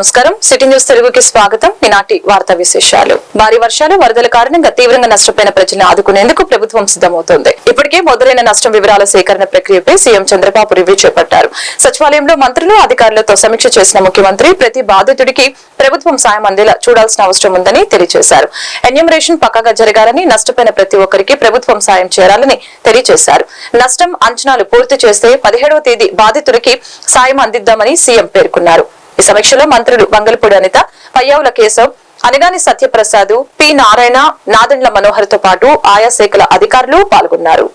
నమస్కారం. City news తెలుగుకి స్వాగతం. ఈనాటి వార్తా విశేషాలు. భారీ వర్షాలు వరదల కారణంగా తీవ్రంగా నష్టపోయిన ప్రజలను ఆదుకునేందుకు ప్రభుత్వం సిద్దమవుతోంది ఇప్పటికే మొదలైన నష్టం వివరాల సేకరణ ప్రక్రియపై సీఎం చంద్రబాబు రివ్యూ చేపట్టారు. సచివాలయంలో మంత్రులు అధికారులతో సమీక్ష చేసిన ముఖ్యమంత్రి ప్రతి బాధితుడికి ప్రభుత్వం సాయం అందేలా చూడాల్సిన అవసరం ఉందని తెలియజేశారు. ఎన్యూమరేషన్ పక్కగా జరగాలని నష్టపోయిన ప్రతి ఒక్కరికి ప్రభుత్వం సాయం చేరాలని తెలియజేశారు. నష్టం అంచనాలు పూర్తి చేస్తే పదిహేడవ తేదీ బాధితుడికి సాయం అందిద్దామని సీఎం పేర్కొన్నారు. ఈ సమీక్షలో మంత్రులు వంగలపూడి అనిత పయ్యావుల కేశవ్ అనగాని సత్యప్రసాద్ పి నారాయణ నాదండ్ల మనోహర్తో పాటు ఆయా శాఖల అధికారులు పాల్గొన్నారు.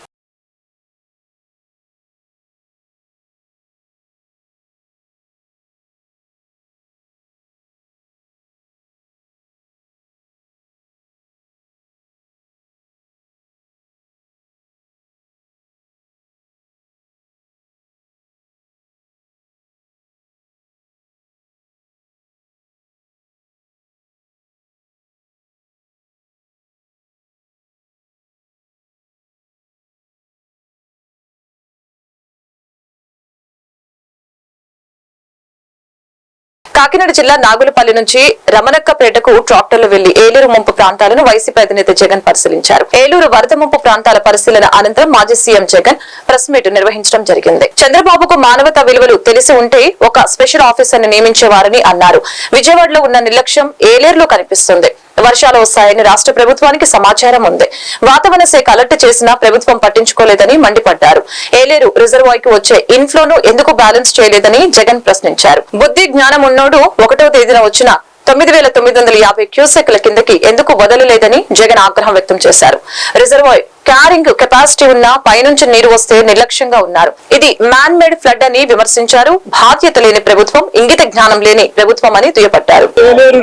కాకినాడ జిల్లా నాగులపల్లి నుంచి రమణక్కపేటకు ట్రాక్టర్లు వెళ్ళి ఏలూరు ముంపు ప్రాంతాలను వైసీపీ అధినేత జగన్ పరిశీలించారు. ఏలూరు వరద ముంపు ప్రాంతాల పరిశీలన అనంతరం మాజీ సీఎం జగన్ ప్రెస్ మీట్ నిర్వహించడం జరిగింది. చంద్రబాబుకు మానవతా విలువలు తెలిసి ఉంటే ఒక స్పెషల్ ఆఫీసర్ని నియమించేవారని అన్నారు. విజయవాడలో ఉన్న నిర్లక్ష్యం ఏలేరులో కనిపిస్తుంది. వర్షాలు వస్తాయని రాష్ట్ర ప్రభుత్వానికి సమాచారం ఉంది. వాతావరణ శాఖ అలర్ట్ చేసినా ప్రభుత్వం పట్టించుకోలేదని మండిపడ్డారు. ఏలేరు రిజర్వాయర్కు వచ్చే ఇన్ఫ్లోను ఎందుకు బ్యాలెన్స్ చేయలేదని జగన్ ప్రశ్నించారు. బుద్ధి జ్ఞానం ఉన్నోడు ఒకటో తేదీన వచ్చిన తొమ్మిది వేల తొమ్మిది వందల యాభై క్యూసెక్ల కిందకి ఎందుకు వదలలేదని జగన్ ఆగ్రహం వ్యక్తం చేశారు. రిజర్వాయర్ క్యారింగ్ కెపాసిటీ ఉన్న పైనుంచి నీరు వస్తే నిర్లక్ష్యంగా ఉన్నారు. ఇది మ్యాన్ మేడ్ ఫ్లడ్ అని విమర్శించారు. బాధ్యత లేని ప్రభుత్వం ఇంగిత జ్ఞానం లేని ప్రభుత్వం అని దుయ్యపట్టారు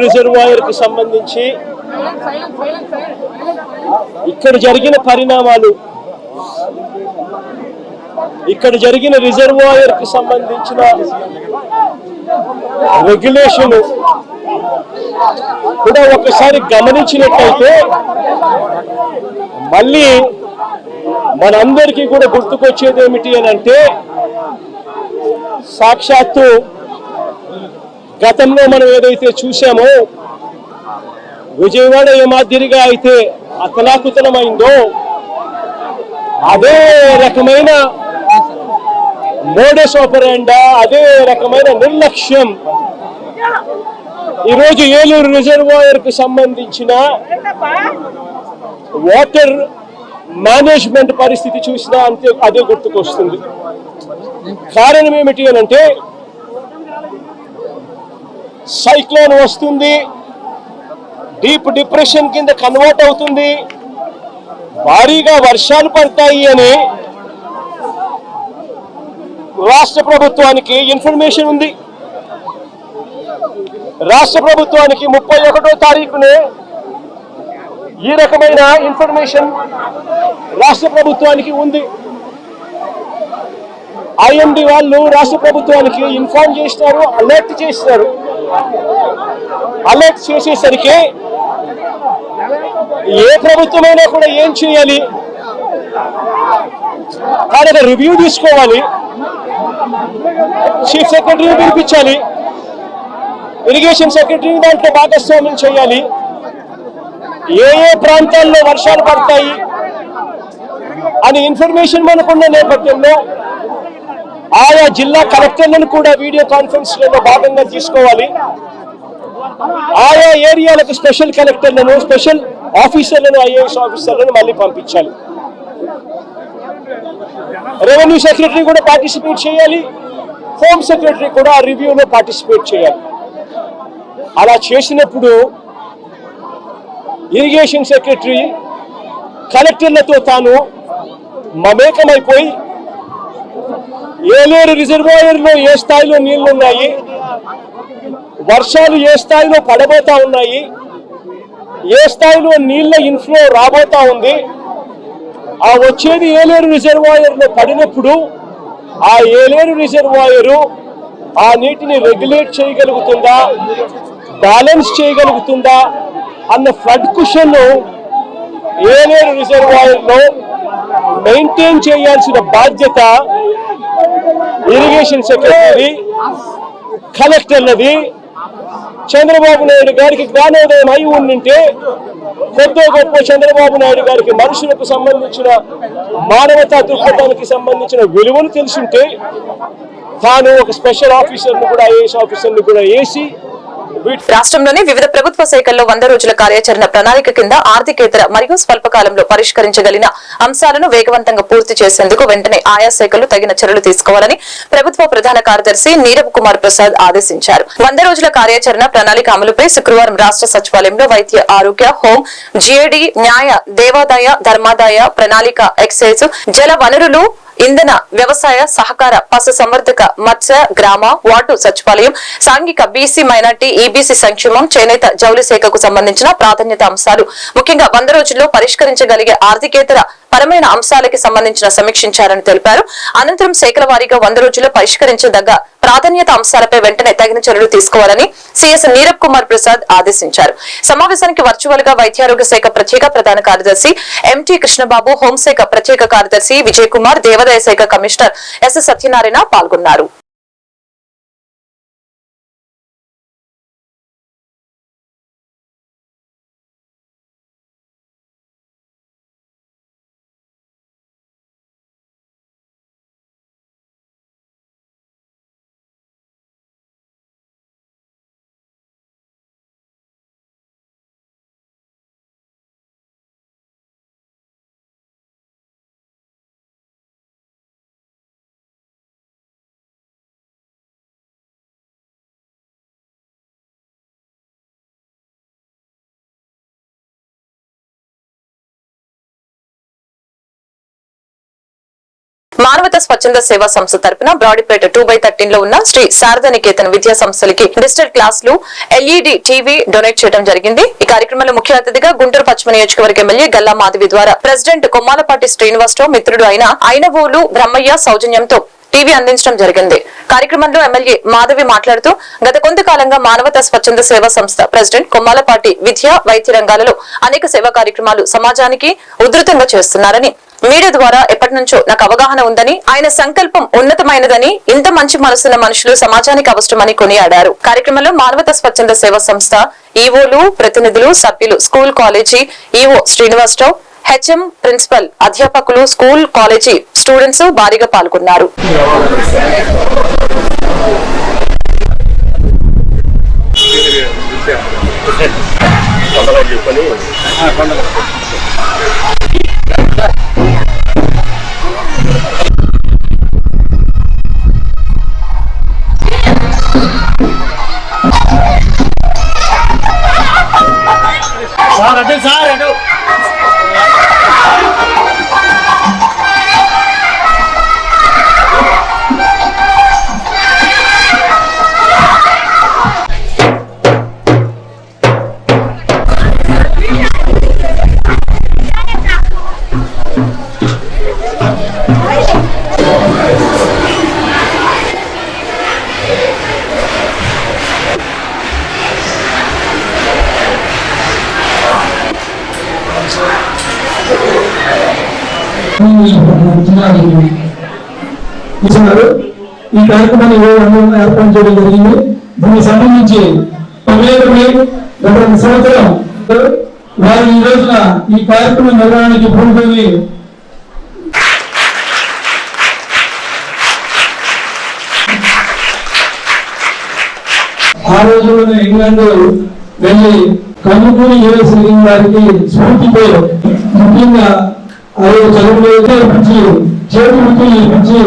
రిజర్వాయర్కు సంబంధించి ఇక్కడ జరిగిన పరిణామాలు ఇక్కడ జరిగిన రిజర్వాయర్కు సంబంధించిన రెగ్యులేషన్ కూడా ఒకసారి గమనించినట్లయితే మళ్ళీ మనందరికీ కూడా గుర్తుకొచ్చేది ఏమిటి అని అంటే సాక్షాత్తు గతంలో మనం ఏదైతే చూసామో విజయవాడ ఏ మాదిరిగా అయితే అతలాకుతలమైందో అదే రకమైన మోడస్ ఆపరేండా అదే రకమైన నిర్లక్ష్యం ఈరోజు ఏలూరు రిజర్వాయర్కు సంబంధించిన వాటర్ మేనేజ్మెంట్ పరిస్థితి చూసినా అంతే అదే గుర్తుకొస్తుంది. కారణం ఏమిటి అని అంటే సైక్లోన్ వస్తుంది డీప్ డిప్రెషన్ కింద కన్వర్ట్ అవుతుంది భారీగా వర్షాలు పడతాయి అని రాష్ట్ర ప్రభుత్వానికి ఇన్ఫర్మేషన్ ఉంది. రాష్ట్ర ప్రభుత్వానికి ముప్పై ఒకటో తారీఖునే ఈ రకమైన ఇన్ఫర్మేషన్ రాష్ట్ర ప్రభుత్వానికి ఉంది. ఐఎండి వాళ్ళు రాష్ట్ర ప్రభుత్వానికి ఇన్ఫార్మ్ చేసినారు అలర్ట్ చేసినారు. అలర్ట్ చేసేసరికి ఏ ప్రభుత్వమైనా కూడా ఏం చేయాలి? దాని రివ్యూ తీసుకోవాలి. చీఫ్ సెక్రటరీని పిలిపించాలి. ఇరిగేషన్ సెక్రటరీ దాంట్లో భాగస్వామ్యం చేయాలి. ఏ ఏ ప్రాంతాల్లో వర్షాలు పడతాయి అని ఇన్ఫర్మేషన్ మనకున్న నేపథ్యంలో ఆయా జిల్లా కలెక్టర్లను కూడా వీడియో కాన్ఫరెన్స్లో భాగంగా తీసుకోవాలి. ఆయా ఏరియాలకు స్పెషల్ కలెక్టర్లను స్పెషల్ ఆఫీసర్లను ఐఏఎస్ ఆఫీసర్లను మళ్ళీ పంపించాలి. రెవెన్యూ సెక్రటరీ కూడా పార్టిసిపేట్ చేయాలి. హోమ్ సెక్రటరీ కూడా ఆ రివ్యూలో పార్టిసిపేట్ చేయాలి. అలా చేసినప్పుడు ఇరిగేషన్ సెక్రటరీ కలెక్టర్లతో తాను మమేకమైపోయి ఏలేరు రిజర్వాయర్లో ఏ స్థాయిలో నీళ్ళున్నాయి వర్షాలు ఏ స్థాయిలో పడబోతా ఉన్నాయి ఏ స్థాయిలో నీళ్ళ ఇన్ఫ్లో రాబోతా ఉంది ఆ వచ్చేది ఏలేరు రిజర్వాయర్లో పడినప్పుడు ఆ ఏలేరు రిజర్వాయరు ఆ నీటిని రెగ్యులేట్ చేయగలుగుతుందా? బ్యాలెన్స్ చేయగలుగుతుందా అన్న ఫ్లడ్ కుషన్ ఏలేరు రిజర్వాయర్లో మెయింటైన్ చేయాల్సిన బాధ్యత ఇరిగేషన్ సెక్రటరీ కలెక్టర్లది. చంద్రబాబు నాయుడు గారికి జ్ఞానోదయం అయి ఉండింటే కొద్దో గొప్ప చంద్రబాబు నాయుడు గారికి మనుషులకు సంబంధించిన మానవతా దృక్పథానికి సంబంధించిన విలువలు తెలుసుంటే తాను ఒక స్పెషల్ ఆఫీసర్ని కూడా ఐఏఎస్ ఆఫీసర్ను కూడా వేసి రాష్ట్రంలోని వివిధ ప్రభుత్వ శాఖల్లో వంద రోజుల కార్యాచరణ ప్రణాళిక కింద ఆర్థికేతర మరియు స్వల్పకాలంలో పరిష్కరించగలిగిన అంశాలను వేగవంతంగా పూర్తి చేసేందుకు వెంటనే ఆయా శాఖలు తగిన చర్యలు తీసుకోవాలని ప్రభుత్వ ప్రధాన కార్యదర్శి నీరవ్ కుమార్ ప్రసాద్ ఆదేశించారు. వంద రోజుల కార్యాచరణ ప్రణాళిక అమలుపై శుక్రవారం రాష్ట్ర సచివాలయంలో వైద్య ఆరోగ్య హోం జిఏడి న్యాయ దేవాదాయ ధర్మాదాయ ప్రణాళిక ఎక్సైజ్ జల వనరులు ఇంధన వ్యవసాయ సహకార పశు సంవర్ధక మత్స్య గ్రామ వార్డు సచివాలయం సాంఘిక బీసీ మైనార్టీ ఈబీసీ సంక్షేమం చేనేత జౌలి శాఖకు సంబంధించిన ప్రాధాన్యత అంశాలు. ముఖ్యంగా వంద రోజుల్లో పరిష్కరించగలిగే ఆర్థికేతర పరమైన అంశాలకి సంబంధించిన సమీక్షించారని తెలిపారు. అనంతరం శాఖల వారీగా వంద రోజుల్లో పరిష్కరించదగ్గ ప్రాధాన్యత అంశాలపై వెంటనే తగిన చర్యలు తీసుకోవాలని సీఎస్ నీరబ్ కుమార్ ప్రసాద్ ఆదేశించారు. సమావేశానికి వర్చువల్గా వైద్యారోగ్య శాఖ ప్రత్యేక ప్రధాన కార్యదర్శి ఎంటీ కృష్ణబాబు హోంశాఖ ప్రత్యేక కార్యదర్శి విజయ్ కుమార్ దేవాదాయ శాఖ కమిషనర్ ఎస్. సత్యనారాయణ పాల్గొన్నారు. మానవత స్వచ్ఛంద సేవా సంస్థ తరపున బ్రాడీపేట టూ బై థర్టీన్లో ఉన్న శ్రీ శారదనికేతన్ విద్యా సంస్థలకి డిజిటల్ క్లాసులు ఎల్ఈడి టీవీ డొనేట్ చేయడం జరిగింది. ఈ కార్యక్రమంలో ముఖ్య అతిథిగా గుంటూరు పశ్చిమ నియోజకవర్గ ఎమ్మెల్యే గల్లా మాధవి ద్వారా ప్రెసిడెంట్ కొమ్మాలపాటి శ్రీనివాసరావు మిత్రుడు అయిన అయినవోలు బ్రహ్మయ్య సౌజన్యంతో టీవీ అందించడం జరిగింది. కార్యక్రమంలో ఎమ్మెల్యే మాధవి మాట్లాడుతూ గత కొంతకాలంగా మానవతా స్వచ్ఛంద సేవా సంస్థ ప్రెసిడెంట్ కొమ్మాలపాటి విద్య వైద్య రంగాలలో అనేక సేవా కార్యక్రమాలు సమాజానికి ఉధృతంగా చేస్తున్నారని మీడియా ద్వారా ఎప్పటి నుంచో నాకు అవగాహన ఉందని ఆయన సంకల్పం ఉన్నతమైనదని ఇంత మంచి మనసున్న మనుషులు సమాజానికి అవసరమని కొనియాడారు. కార్యక్రమంలో మానవత స్వచ్ఛంద సేవా సంస్థ ఈవోలు ప్రతినిధులు సభ్యులు school college EO Srinivasarao HM principal అధ్యాపకులు స్కూల్ కాలేజీ స్టూడెంట్స్ భారీగా పాల్గొన్నారు. చెప్పని ఇచ్చినారు ఈ కార్యక్రమాన్ని ఏర్పాటు చేయడం జరిగింది దీనికి సంబంధించి పర్యాటకులు గత సంవత్సరం వారు ఈ రోజున ఈ కార్యక్రమం నిర్వహణకి పూనుకొని ఆ రోజుల్లోనే ఇంగ్లాండ్ వెళ్ళి కన్నుకూరి యూనివర్సిటీ వారికి స్ఫూర్తితో ముఖ్యంగా ఆ రోజు చదువులో నేర్పించి చేతి వృత్తులు నేర్పించి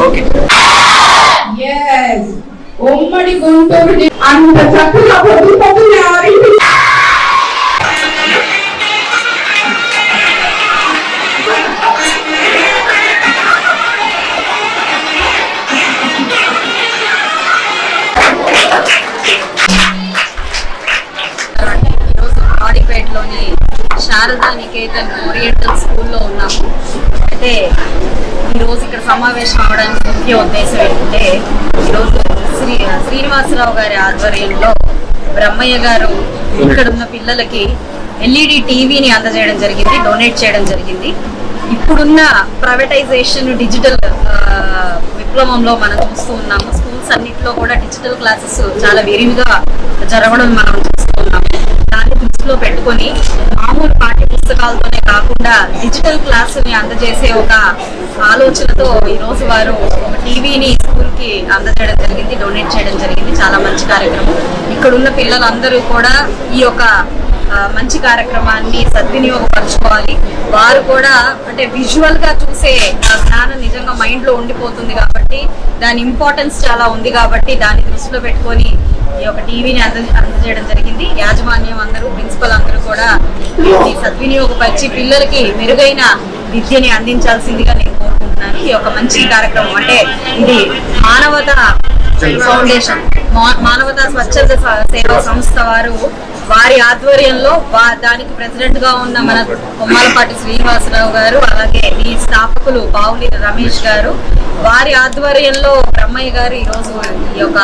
Okay ఉమ్మడి గుంటూరు అంత చక్కగా పొద్దు శారదా నికేతన్ ఓరియంటల్ స్కూల్లో ఉన్నాము. అయితే ఈరోజు ఇక్కడ సమావేశం అవడానికి ముఖ్య ఉద్దేశం ఏంటంటే ఈరోజు శ్రీ శ్రీనివాసరావు గారి ఆధ్వర్యంలో బ్రహ్మయ్య గారు ఇక్కడ ఉన్న పిల్లలకి ఎల్ఈడి టీవీని అందజేయడం జరిగింది డొనేట్ చేయడం జరిగింది. ఇప్పుడున్న ప్రైవేటైజేషన్ డిజిటల్ విప్లవంలో మనం చూస్తూ ఉన్నాము. స్కూల్స్ అన్నింటిలో కూడా డిజిటల్ క్లాసెస్ చాలా విరివిగా జరగడం మనం చూస్తూ ఉన్నాము. దాన్ని దృష్టిలో పెట్టుకొని మామూలు పాఠ్య పుస్తకాలతోనే కాకుండా డిజిటల్ క్లాసుని అందజేసే ఒక ఆలోచనతో ఈ రోజు వారు టీవీని స్కూల్కి అందజేయడం జరిగింది డొనేట్ చేయడం జరిగింది. చాలా మంచి కార్యక్రమం. ఇక్కడ ఉన్న పిల్లలందరూ కూడా ఈ యొక్క మంచి కార్యక్రమాన్ని సద్వినియోగపరచుకోవాలి. వారు కూడా అంటే విజువల్గా చూసే జ్ఞానం నిజంగా మైండ్లో ఉండిపోతుంది కాబట్టి దాని ఇంపార్టెన్స్ చాలా ఉంది కాబట్టి దాన్ని దృష్టిలో పెట్టుకొని ఈ యొక్క టీవీని అంద అందజేయడం జరిగింది. యాజమాన్యం అందరూ ప్రిన్సిపల్ అందరూ కూడా దీన్ని సద్వినియోగపరిచి పిల్లలకి మెరుగైన విద్యని అందించాల్సిందిగా నేను కోరుకుంటున్నాను. ఈ యొక్క మంచి కార్యక్రమం అంటే ఇది మానవత ఫౌండేషన్. మానవతా స్వచ్ఛంద స- సేవా సంస్థ వారు వారి ఆధ్వర్యంలో దానికి ప్రెసిడెంట్గా ఉన్న మన కొమ్మాలపాటి శ్రీనివాసరావు గారు అలాగే ఈ స్థాపకులు పావులి రమేష్ గారు వారి ఆధ్వర్యంలో బ్రహ్మయ్య గారు ఈ రోజు ఈ యొక్క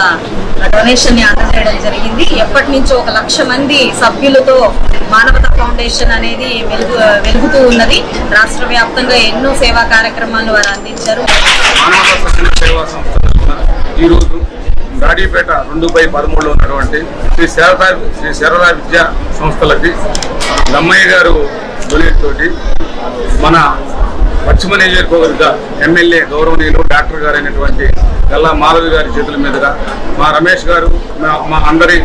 డొనేషన్ని అందజేయడం జరిగింది. ఎప్పటి నుంచో ఒక లక్ష మంది సభ్యులతో మానవతా ఫౌండేషన్ అనేది వెలుగు వెలుగుతూ ఉన్నది. రాష్ట్ర వ్యాప్తంగా ఎన్నో సేవా కార్యక్రమాలు వారు అందించారు. ఈరోజు గాడిపేట రెండు బై పదమూడులో ఉన్నటువంటి శ్రీ శారదా శ్రీ శారదా విద్యా సంస్థలకి లమ్మయ్య గారు తోటి మన పశ్చిమ నియోజకవర్గ ఎమ్మెల్యే గౌరవనీయులు డాక్టర్ గారు అయినటువంటి గల్లా మాధవి గారి చేతుల మీదుగా మా రమేష్ గారు మా- మా అందరి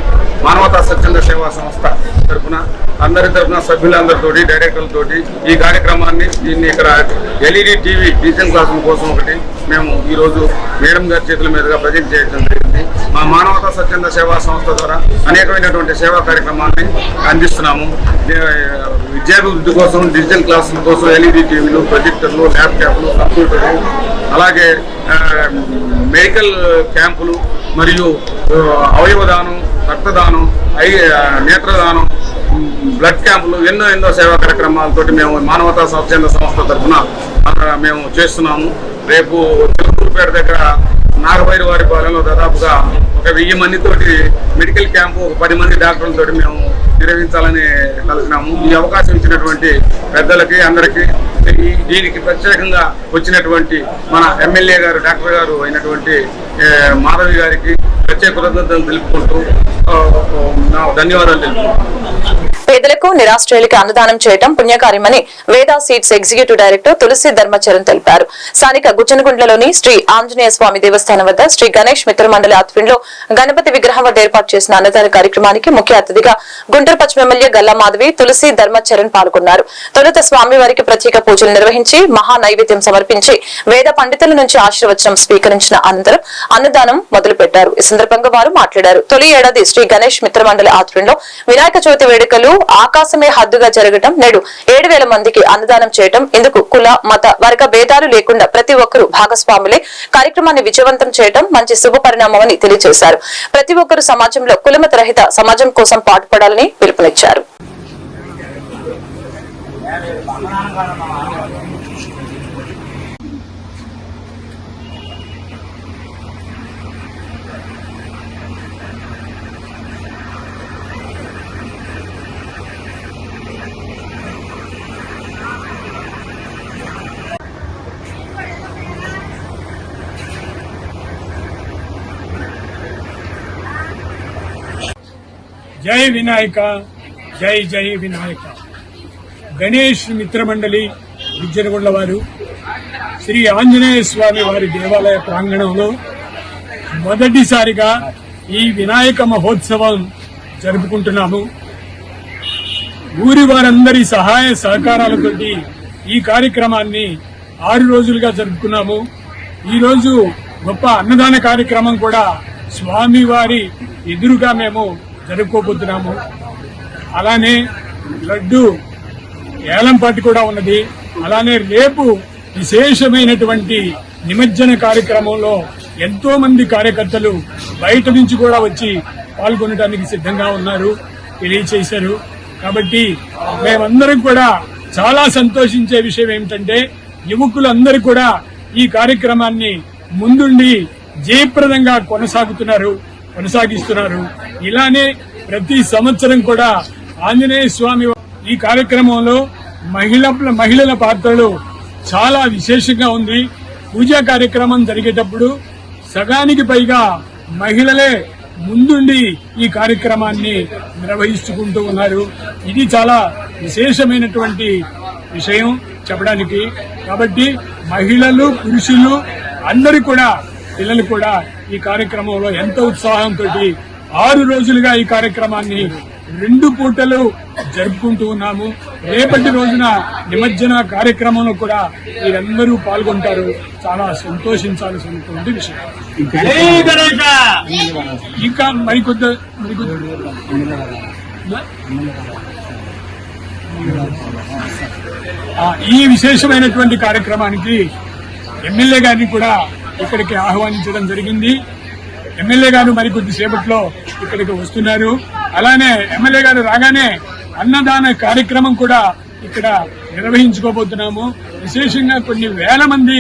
మానవతా స్వచ్ఛంద సేవా సంస్థ తరఫున అందరి తరఫున సభ్యులందరితోటి డైరెక్టర్లతోటి ఈ కార్యక్రమాన్ని దీన్ని ఇక్కడ ఎల్ఈడి టీవీ డిజిటల్ క్లాసుల కోసం ఒకటి మేము ఈరోజు మేడం గారి చేతుల మీదుగా ప్రజెంట్ చేయడం జరిగింది. మా మానవతా స్వచ్ఛంద సేవా సంస్థ ద్వారా అనేకమైనటువంటి సేవా కార్యక్రమాన్ని అందిస్తున్నాము. విద్యాభివృద్ధి కోసం డిజిటల్ క్లాసుల కోసం ఎల్ఈడి టీవీలు ప్రొజెక్టర్లు ల్యాప్టాప్లు కంప్యూటర్లు అలాగే మెడికల్ క్యాంపులు మరియు అవయవదానం రక్తదానం ఐ నేత్రదానం బ్లడ్ క్యాంపులు ఎన్నో ఎన్నో సేవా కార్యక్రమాలతోటి మేము మానవతా స్వచ్ఛంద సంస్థ తరఫున మేము చేస్తున్నాము. రేపు తెలుగుపేట దగ్గర నాగభైరు వారి పాలెంలో దాదాపుగా ఒక వెయ్యి మందితోటి మెడికల్ క్యాంపు ఒక పది మంది డాక్టర్లతోటి మేము నిర్వహించాలని కలిసినాము ఈ అవకాశం ఇచ్చినటువంటి పెద్దలకి అందరికీ దీనికి ప్రత్యేకంగా వచ్చినటువంటి మన ఎమ్మెల్యే గారు డాక్టర్ గారు అయినటువంటి మాధవి గారికి ప్రత్యేక కృతజ్ఞతలు తెలుపుకుంటూ నా ధన్యవాదాలు తెలుపుకుంటున్నాను. పేదలకు నిరాశ్రయులకి అన్నదానం చేయడం పుణ్యకార్యమని Veda Seeds executive director Tulasi Dharmacharan తెలిపారు. స్థానిక గుజ్జనగుండ్లలోని శ్రీ ఆంజనేయ స్వామి దేవస్థానం వద్ద శ్రీ గణేష్ మిత్ర మండలి ఆధ్వర్యంలో గణపతి విగ్రహం వద్ద ఏర్పాటు చేసిన అన్నదాన కార్యక్రమానికి ముఖ్య అతిథిగా గుంటూరు పశ్చిమ ఎమ్మెల్యే గల్లా మాధవి తులసి ధర్మచరణ్ పాల్గొన్నారు. తొలుత స్వామివారికి ప్రత్యేక పూజలు నిర్వహించి మహా నైవేద్యం సమర్పించి వేద పండితుల నుంచి ఆశీర్వచనం స్వీకరించిన అనంతరం అన్నదానం మొదలుపెట్టారు. ఈ సందర్భంగా వారు మాట్లాడారు. తొలి ఏడాది శ్రీ గణేష్ మిత్రమండలి ఆధ్వర్యంలో వినాయక చవితి వేడుకలు ఆకాశమే హద్దుగా జరగటం నేడు ఏడు వేల మందికి అన్నదానం చేయటం ఇందుకు కుల మత వర్గ భేదాలు లేకుండా ప్రతి ఒక్కరూ భాగస్వాములే కార్యక్రమాన్ని విజయవంతం చేయటం మంచి శుభ పరిణామమని తెలియజేశారు. ప్రతి ఒక్కరూ సమాజంలో కులమత రహిత సమాజం కోసం పాటుపడాలని పిలుపునిచ్చారు. జై వినాయక జై జై వినాయక. గణేష్ మిత్రమండలి విద్యనగొండ వారు శ్రీ ఆంజనేయ స్వామి వారి దేవాలయ ప్రాంగణంలో మొదటిసారిగా ఈ వినాయక మహోత్సవం జరుపుకుంటున్నాము. ఊరి వారందరి సహాయ సహకారాలతోటి ఈ కార్యక్రమాన్ని ఆరు రోజులుగా జరుపుకున్నాము. ఈరోజు గొప్ప అన్నదాన కార్యక్రమం కూడా స్వామి వారి ఎదురుగా మేము జరుపుకోబోతున్నాము. అలానే లడ్డు ఏలంపాటి కూడా ఉన్నది. అలానే రేపు విశేషమైనటువంటి నిమజ్జన కార్యక్రమంలో ఎంతో మంది కార్యకర్తలు బయట నుంచి కూడా వచ్చి పాల్గొనడానికి సిద్ధంగా ఉన్నారు తెలియచేశారు. కాబట్టి మేమందరం కూడా చాలా సంతోషించే విషయం ఏమిటంటే యువకులందరూ కూడా ఈ కార్యక్రమాన్ని ముందుండి జయప్రదంగా కొనసాగుతున్నారు. కొనసాగిస్తున్నారు. ఇలానే ప్రతి సంవత్సరం కూడా ఆంజనేయ స్వామి ఈ కార్యక్రమంలో మహిళ మహిళల పాత్రలు చాలా విశేషంగా ఉంది. పూజా కార్యక్రమం జరిగేటప్పుడు సగానికి పైగా మహిళలే ముందుండి ఈ కార్యక్రమాన్ని నిర్వహించుకుంటూ ఉన్నారు. ఇది చాలా విశేషమైనటువంటి విషయం చెప్పడానికి. కాబట్టి మహిళలు పురుషులు అందరూ కూడా పిల్లలు కూడా ఈ కార్యక్రమంలో ఎంతో ఉత్సాహంతో ఆరు రోజులుగా ఈ కార్యక్రమాన్ని రెండు పూటలు జరుపుకుంటూ ఉన్నాము. రేపటి రోజున నిమజ్జన కార్యక్రమంలో కూడా మీరందరూ పాల్గొంటారు. చాలా సంతోషించాల్సినటువంటి విషయం. ఇంకా మరికొద్ద మరికొద్ది ఈ విశేషమైనటువంటి కార్యక్రమానికి ఎమ్మెల్యే గారిని కూడా ఇక్కడికి ఆహ్వానించడం జరిగింది. ఎమ్మెల్యే గారు మరికొద్ది సేపట్లో ఇక్కడికి వస్తున్నారు. అలానే ఎమ్మెల్యే గారు రాగానే అన్నదాన కార్యక్రమం కూడా ఇక్కడ నిర్వహించుకోబోతున్నాము. విశేషంగా కొన్ని వేల మంది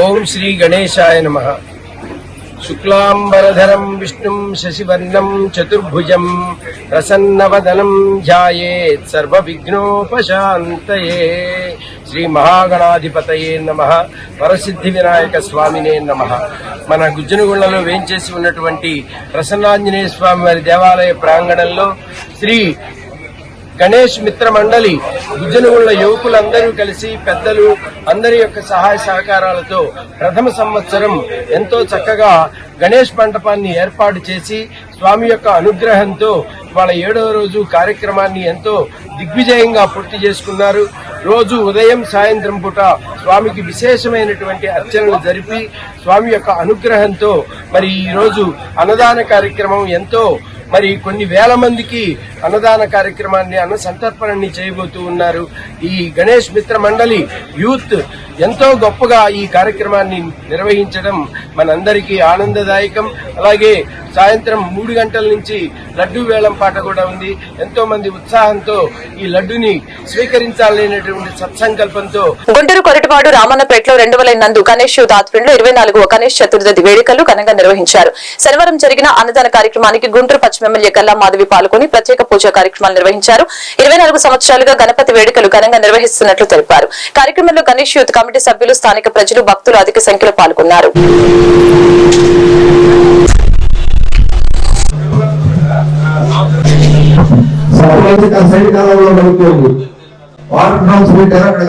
ఓం శ్రీ గణేశాయ నమ. శుక్లాంబరధరం విష్ణుం శశివర్ణం చతుర్భుజం ప్రసన్నవదనం ధ్యాయేత్ సర్వ విఘ్నోపశాంతయే శ్రీ మహాగణాధిపతయే నమ. వరసిద్ధి వినాయక స్వామినే నమ. మన గుజ్జనగుళ్ళలో వేంచేసి ఉన్నటువంటి ప్రసన్నాంజనేయ స్వామి వారి దేవాలయ ప్రాంగణంలో శ్రీ గణేష్ మిత్ర మండలి గుజ్జనగుళ్ళ యువకులందరూ కలిసి పెద్దలు అందరి యొక్క సహాయ సహకారాలతో ప్రథమ సంవత్సరం ఎంతో చక్కగా గణేష్ మండపాన్ని ఏర్పాటు చేసి స్వామి యొక్క అనుగ్రహంతో వాళ్ళ ఏడవ రోజు కార్యక్రమాన్ని ఎంతో దిగ్విజయంగా పూర్తి చేసుకున్నారు. రోజు ఉదయం సాయంత్రం పూట స్వామికి విశేషమైనటువంటి అర్చనలు జరిపి స్వామి యొక్క అనుగ్రహంతో మరి ఈరోజు అన్నదాన కార్యక్రమం ఎంతో మరి కొన్ని వేల మందికి అన్నదాన కార్యక్రమాన్ని అన్న సంతర్పణని చేయబోతూ ఉన్నారు. ఈ గణేష్ మిత్ర మండలి యూత్ ఎంతో గొప్పగా ఈ కార్యక్రమాన్ని నిర్వహించడం మనందరికీ ఆనందదాయకం. అలాగే సాయంత్రం మూడు గంటల నుంచి లడ్డు వేలం పాట కూడా ఉంది. ఎంతో మంది ఉత్సాహంతో ఈ లడ్డుని స్వీకరించాలనేటువంటి సత్సంకల్పంతో గుంటూరు కొరటిపాడు రామన్నపేటలో రెండు వేల నందు గణేష్ యూత్ ఇరవై నాలుగు గణేష్ చతుర్థి వేడుకలు ఘనంగా నిర్వహించారు. శనివారం జరిగిన అన్నదాన కార్యక్రమానికి గుంటూరు పశ్చిమ ఎమ్మెల్యే కల్లా మాధవి పాల్గొని ప్రత్యేక పూజా కార్యక్రమాలు నిర్వహించారు. ఇరవై నాలుగు సంవత్సరాలుగా గణపతి వేడుకలు ఘనంగా నిర్వహిస్తున్నట్లు తెలిపారు. కార్యక్రమంలో గణేష్ యూత్ కమిటీ సభ్యులు స్థానిక ప్రజలు భక్తులు అధిక సంఖ్యలో పాల్గొన్నారు. వాటర్ పెట్టారు అక్కడ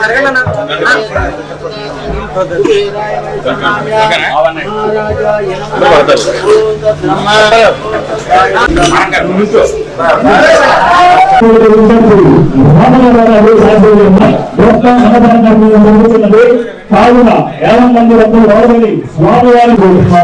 జరగండి కావున యాభై మంది రద్దు వాడమని స్వామివారి కోరుతున్నారు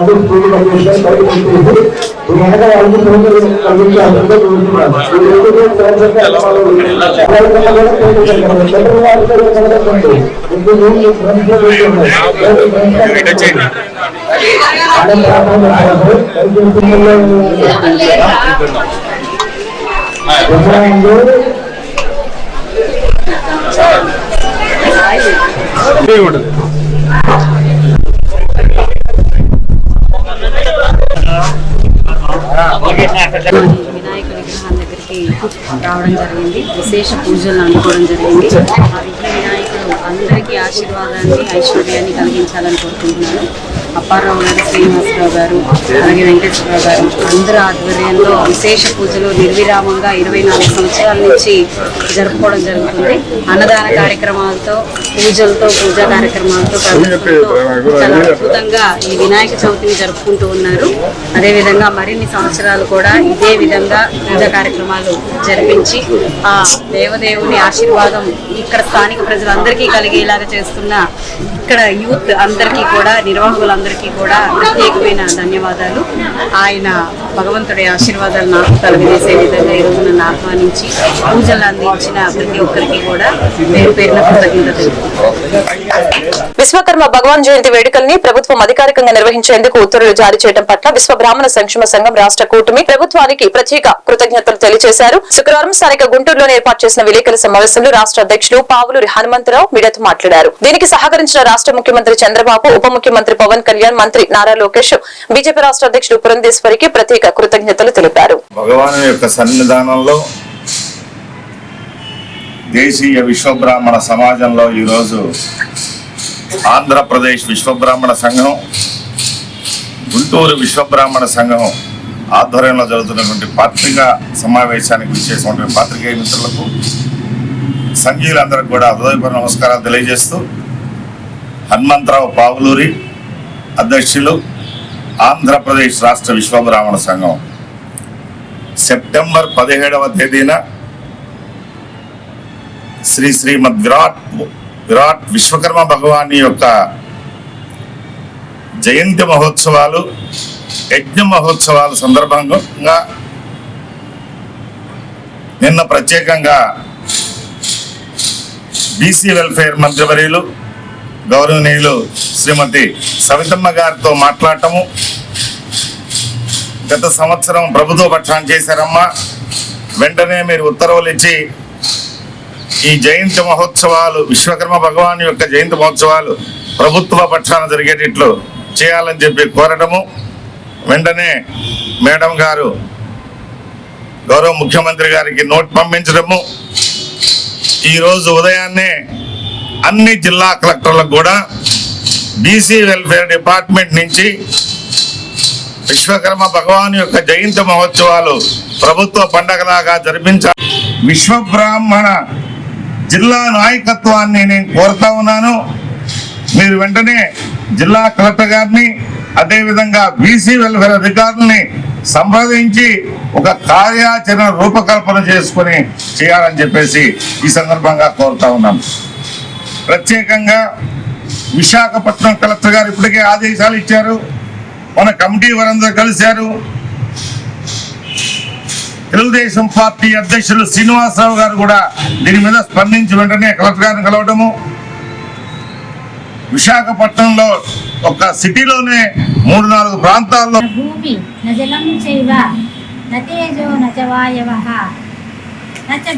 సూర్య వినాయక విగ్రహం దగ్గరికి రావడం జరిగింది. విశేష పూజలు అందుకోవడం జరిగింది ఆ విఘ్న వినాయకుడు అందరికీ ఆశీర్వాదాన్ని ఐశ్వర్యాన్ని కలిగించాలని కోరుకుంటున్నాను. అప్పారావు గారు శ్రీనివాసరావు గారు అలాగే వెంకటేశ్వరరావు గారు అందరి ఆధ్వర్యంలో విశేష పూజలు నిర్విరామంగా ఇరవై నాలుగు సంవత్సరాల నుంచి జరుపుకోవడం జరుగుతుంది. అన్నదాన కార్యక్రమాలతో పూజలతో పూజా కార్యక్రమాలతో చాలా అద్భుతంగా ఈ వినాయక చవితిని జరుపుకుంటూ ఉన్నారు. అదేవిధంగా మరిన్ని సంవత్సరాలు కూడా ఇదే విధంగా పూజా కార్యక్రమాలు జరిపించి ఆ దేవదేవుని ఆశీర్వాదం ఇక్కడ స్థానిక ప్రజలందరికీ కలిగేలాగా చేస్తున్న ఇక్కడ యూత్ అందరికీ కూడా నిర్వాహకులందరికీ కూడా ప్రత్యేకమైన ధన్యవాదాలు. ఆయన భగవంతుడి ఆశీర్వాదాలు నాకు కలుగజేసే విధంగా ఈరోజు నన్ను ఆహ్వానించి పూజలు అందించిన ప్రతి ఒక్కరికి కూడా పేరు పేరున కృతజ్ఞతలు విశ్వకర్మ భగవాన్ జయంతి వేడుకల్ని ప్రభుత్వం అధికారికంగా నిర్వహించేందుకు ఉత్తర్వులు జారీ చేయడం పట్ల విశ్వ బ్రాహ్మణ సంక్షేమ సంఘం రాష్ట్ర కూటమి ప్రభుత్వానికి ప్రత్యేక కృతజ్ఞతలు తెలియజేశారు. శుక్రవారం స్థానిక గుంటూరులో ఏర్పాటు చేసిన విలేకరుల సమావేశంలో రాష్ట్ర అధ్యక్షులు పావులూరి హనుమంతరావు మీడియాతో మాట్లాడారు. దీనికి సహకరించిన రాష్ట్ర ముఖ్యమంత్రి చంద్రబాబు ఉప ముఖ్యమంత్రి పవన్ కళ్యాణ్ మంత్రి నారా లోకేష్ బీజేపీ రాష్ట్ర అధ్యక్షుడు పురంధేశ్వరికి ప్రత్యేక కృతజ్ఞతలు తెలిపారు. భగవాన్ యొక్క సన్నిధానంలో దేశీయ విశ్వబ్రాహ్మణ సమాజంలో ఈరోజు ఆంధ్రప్రదేశ్ విశ్వబ్రాహ్మణ సంఘం గుంటూరు విశ్వబ్రాహ్మణ సంఘం ఆధ్వర్యంలో జరుగుతున్నటువంటి పత్రికా సమావేశానికి విచ్చేసినటువంటి పాత్రికేయ మిత్రులకు సంఘీయులందరికీ కూడా హృదయపూర్వ నమస్కారాలు తెలియజేస్తూ హనుమంతరావు పావులూరి అధ్యక్షులు ఆంధ్రప్రదేశ్ రాష్ట్ర విశ్వబ్రాహ్మణ సంఘం. సెప్టెంబర్ పదిహేడవ తేదీన శ్రీ శ్రీమద్ విరాట్ విరాట్ విశ్వకర్మ భగవాని యొక్క జయంతి మహోత్సవాలు యజ్ఞ మహోత్సవాల సందర్భంగా నిన్న ప్రత్యేకంగా బీసీ వెల్ఫేర్ మంత్రివర్యులు గౌరవనీయులు శ్రీమతి సవితమ్మ గారితో మాట్లాడటము. గత సంవత్సరం ప్రభుత్వ పక్షాన్ని చేశారమ్మా. వెంటనే మీరు ఉత్తర్వులు ఇచ్చి ఈ జయంతి మహోత్సవాలు విశ్వకర్మ భగవాన్ యొక్క జయంతి మహోత్సవాలు ప్రభుత్వ పక్షాన జరిగేటట్లు చేయాలని చెప్పి కోరటము. వెంటనే మేడం గారు గౌరవ ముఖ్యమంత్రి గారికి నోట్ పంపించడము. ఈరోజు ఉదయాన్నే అన్ని జిల్లా కలెక్టర్లకు కూడా బీసీ వెల్ఫేర్ డిపార్ట్మెంట్ నుంచి విశ్వకర్మ భగవాన్ యొక్క జయంతి మహోత్సవాలు ప్రభుత్వ పండగలాగా జరిపించాలి విశ్వబ్రాహ్మణ జిల్లా నాయకత్వాన్ని నేను కోరుతా ఉన్నాను. మీరు వెంటనే జిల్లా కలెక్టర్ గారిని అదేవిధంగా బీసీ వెల్ఫేర్ అధికారుల్ని సంప్రదించి ఒక కార్యాచరణ రూపకల్పన చేసుకొని చేయాలని చెప్పేసి ఈ సందర్భంగా కోరుతా ఉన్నాం ప్రత్యేకంగా విశాఖపట్నం కలెక్టర్ గారు ఇప్పటికే ఆదేశాలు ఇచ్చారు. మన కమిటీ వారందరూ కలిశారు. తెలుగుదేశం పార్టీ అధ్యక్షులు శ్రీనివాసరావు గారు కూడా దీని మీద స్పందించి వెంటనే కలెక్టర్ గారిని కలవడము విశాఖపట్నంలో ఒక సిటీలోనే మూడు నాలుగు ప్రాంతాల్లో భూమి న చైవ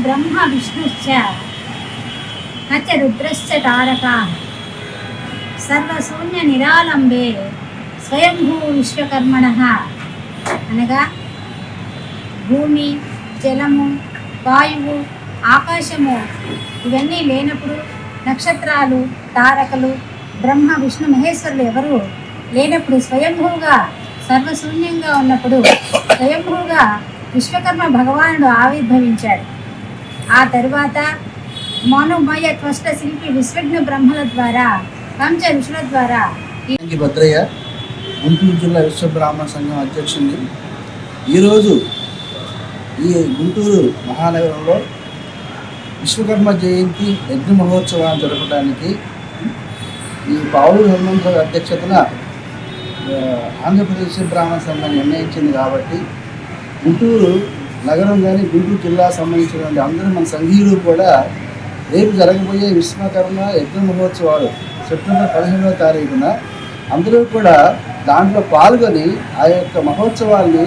బ్రహ్మ విష్ణుశ్చ. కచ రుద్రశ్చ తారక. సర్వశూన్య నిరాలంబే స్వయంభూ విశ్వకర్మణ. అనగా భూమి జలము వాయువు ఆకాశము ఇవన్నీ లేనప్పుడు నక్షత్రాలు తారకలు బ్రహ్మ విష్ణు మహేశ్వరులు ఎవరు లేనప్పుడు స్వయంభూగా సర్వశూన్యంగా ఉన్నప్పుడు స్వయంభూగా విశ్వకర్మ భగవానుడు ఆవిర్భవించాడు. ఆ తరువాత మౌనమయ త్వష్ట శిల్పి విశ్వజ్ఞ బ్రహ్మల ద్వారా పంచ ఋషుల ద్వారా భద్రయ్య గుంటూరు జిల్లా విశ్వ బ్రాహ్మణ సంఘం అధ్యక్షుడిని. ఈరోజు ఈ గుంటూరు మహానగరంలో విశ్వకర్మ జయంతి యజ్ఞ మహోత్సవాన్ని జరపడానికి ఈ పావులు హనుమంతరావు అధ్యక్షతన ఆంధ్రప్రదేశ్ బ్రాహ్మణ సంఘం నిర్ణయించింది కాబట్టి గుంటూరు నగరం కానీ గుంటూరు జిల్లా సంబంధించినటువంటి అందరూ మన సంఘీయులు కూడా రేపు జరగబోయే విశ్వకర్మ యజ్ఞ మహోత్సవాలు సెప్టెంబర్ పదిహేనవ తారీఖున అందరూ కూడా దాంట్లో పాల్గొని ఆ యొక్క మహోత్సవాల్ని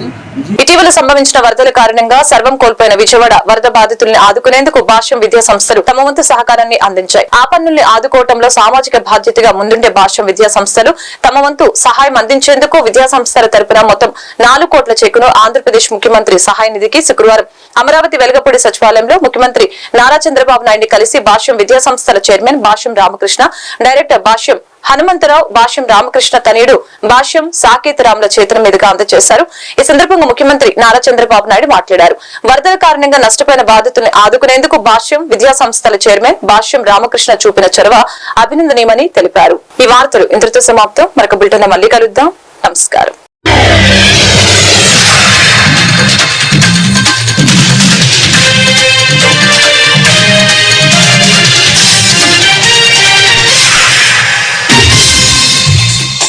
ఇటీవల సంభవించిన వరదల కారణంగా సర్వం కోల్పోయిన విజయవాడ వరద బాధితుల్ని ఆదుకునేందుకు భాష్యం విద్యా సంస్థలు తమ వంతు సహకారాన్ని అందించాయి. ఆ పన్నుల్ని ఆదుకోవటంలో సామాజిక బాధ్యతగా ముందుండే భాష్యం విద్యా సంస్థలు తమ వంతు సహాయం అందించేందుకు విద్యా సంస్థల తరపున మొత్తం నాలుగు కోట్ల చెక్కును ఆంధ్రప్రదేశ్ ముఖ్యమంత్రి సహాయ నిధికి శుక్రవారం అమరావతి వెలగపూడి సచివాలయంలో ముఖ్యమంత్రి నారా చంద్రబాబు నాయుడిని కలిసి భాష్యం విద్యా సంస్థల చైర్మన్ భాష్యం రామకృష్ణ డైరెక్టర్ భాష్యం హనుమంతరావు భాష్యం రామకృష్ణ తనయుడు భాష్యం సాకేత రాముల చేతుల మీదుగా అందజేశారు. ఈ సందర్భంగా ముఖ్యమంత్రి నారా చంద్రబాబు నాయుడు మాట్లాడారు. వరదల కారణంగా నష్టపోయిన బాధితుల్ని ఆదుకునేందుకు భాష్యం విద్యా సంస్థల చైర్మన్ భాష్యం రామకృష్ణ చూపిన చొరవ అభినందనీయమని తెలిపారు. ఈ వార్తలు ఇంతటితో సమాప్తం. మరొక బులెటిన్ మళ్ళీ కలుద్దాం. నమస్కారం.